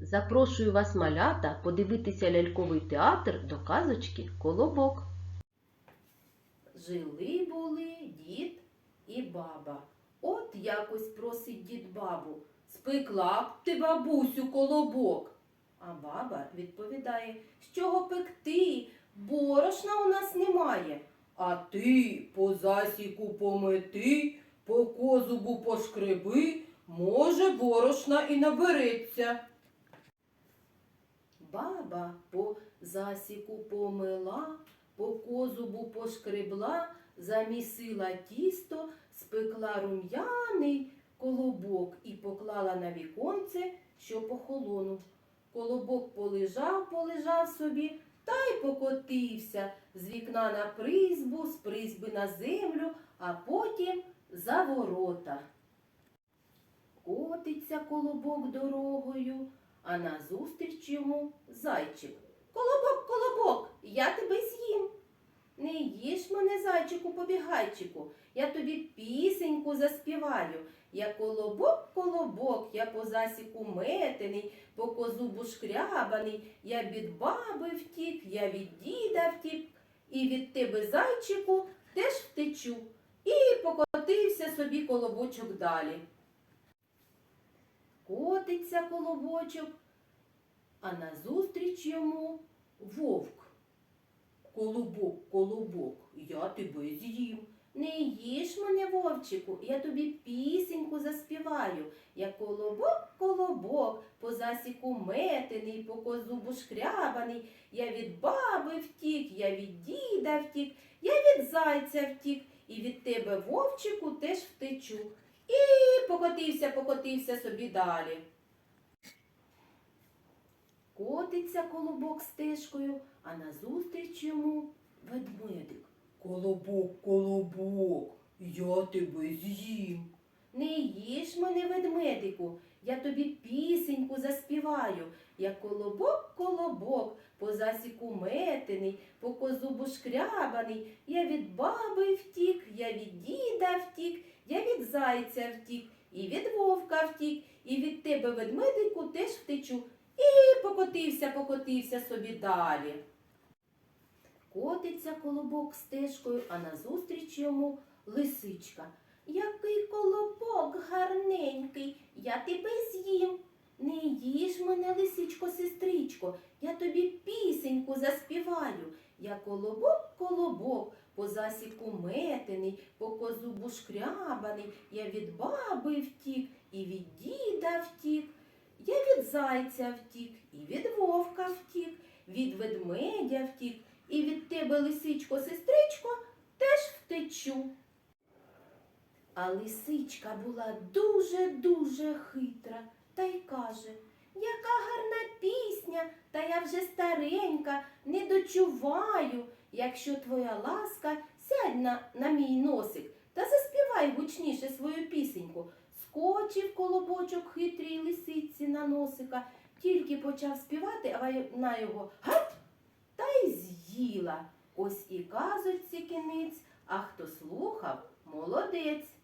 Запрошую вас, малята, подивитися ляльковий театр до казочки Колобок. Жили були дід і баба. От якось просить дід бабу, спекла б ти, бабусю, колобок. А баба відповідає, з чого пекти, борошна у нас немає. А ти по засіку помети, по козубу пошкреби, може, борошна і набереться. Баба по засіку помила, по козубу пошкребла, замісила тісто, спекла рум'яний колобок і поклала на віконце, що похолонув. Колобок полежав, полежав собі та й покотився з вікна на призьбу, з призьби на землю, а потім за ворота. Котиться колобок дорогою, а назустріч йому зайчик. Колобок, колобок, я тебе з'їм. Не їж мене, зайчику, побігайчику, я тобі пісеньку заспіваю. Я колобок, колобок, я по засіку метений, по козубу шкрябаний, я від баби втік, я від діда втік, і від тебе, зайчику, теж втечу. І покотився собі колобочок далі. Котиться колобочок, а назустріч йому вовк. Колобок, колобок, я тебе з'їм. Не їж мене, вовчику, я тобі пісеньку заспіваю. Я колобок, колобок, по засіку метений, по козубу шкрябаний. Я від баби втік, я від діда втік, я від зайця втік, і від тебе, вовчику, теж втечу. І покотився, покотився собі далі. Котиться колобок стежкою, а назустріч йому ведмедик. Колобок, колобок, я тебе з'їм. Не їж мене, ведмедику, я тобі пісеньку заспіваю. Я колобок, колобок, по засіку метений, по козубу шкрябаний. Я від баби втік, я від діда втік, зайця втік, і від вовка втік, і від тебе, ведмедику, теж втечу. І покотився, покотився собі далі. Котиться колобок стежкою, а назустріч йому лисичка. Який колобок гарненький, я тебе з'їм. Не їж мене, лисичко, сестричко, я тобі пісеньку заспіваю. Я колобок, колобок, по засіку метений, по козубу шкрябаний, я від баби втік, і від діда втік. Я від зайця втік, і від вовка втік, від ведмедя втік, і від тебе, лисичко, сестричко, теж втечу. А лисичка була дуже-дуже хитра та й каже, яка гарна пісня, та я вже старенька, не дочуваю. Якщо твоя ласка, сядь на, на мій носик та заспівай гучніше свою пісеньку. Скочив колобочок хитрій лисиці на носика, тільки почав співати, а вона його гап та й з'їла. Ось і казочці кінець, а хто слухав, молодець.